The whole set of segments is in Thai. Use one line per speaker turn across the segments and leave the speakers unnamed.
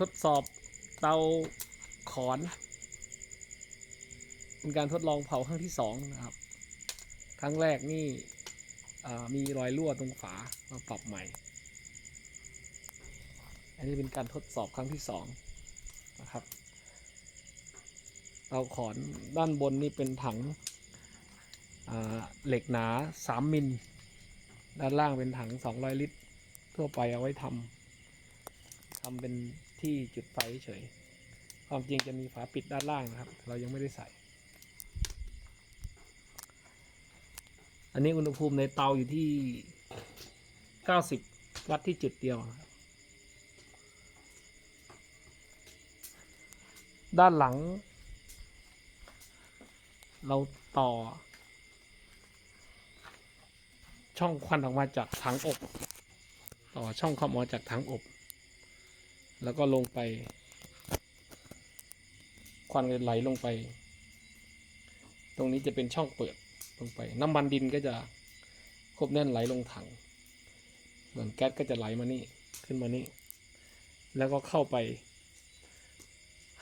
ทดสอบเตาขอน เป็นการทดลองเผาครั้งที่สองนะครับ ครั้งแรกนี่มีรอยรั่วตรงฝามาปรับใหม่ อันนี้เป็นการทดสอบครั้งที่สองนะครับเตาขอนด้านบนนี่เป็นถังเหล็กหนา 3 มิล ด้านล่างเป็นถัง 200 ลิตร ทั่วไปเอาไว้ทำ ทำเป็นที่จุดไฟเฉย ความจริงจะมีฝาปิดด้านล่างนะครับ เรายังไม่ได้ใส่ อันนี้อุณหภูมิในเตาอยู่ที่ 90 วัตต์ที่จุดเดียวนะครับด้านหลัง เราต่อ ช่องควันออกมาจากถังอบ ต่อช่องควันออกมาจากถังอบ แล้วก็ลงไป ควันก็ไหลลงไป ตรงนี้จะเป็นช่องเปิดลงไป น้ำมันดินก็จะควบแน่นไหลลงถัง ส่วนแก๊สก็จะไหลมานี่ขึ้นมานี่ แล้วก็เข้าไป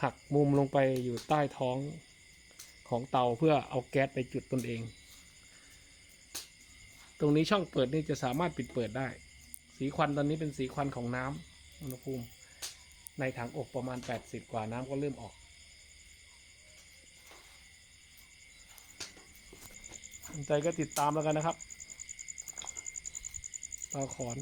หักมุมลงไปอยู่ใต้ท้องของเตาเพื่อเอาแก๊สไปจุดตนเอง ตรงนี้ช่องเปิดนี่จะสามารถปิดเปิดได้ สีควันตอนนี้เป็นสีควันของน้ำอุณหภูมิ ในถังอบประมาณ 80 กว่าน้ำก็เริ่มออก สนใจก็ติดตามแล้วกันนะครับตาขอน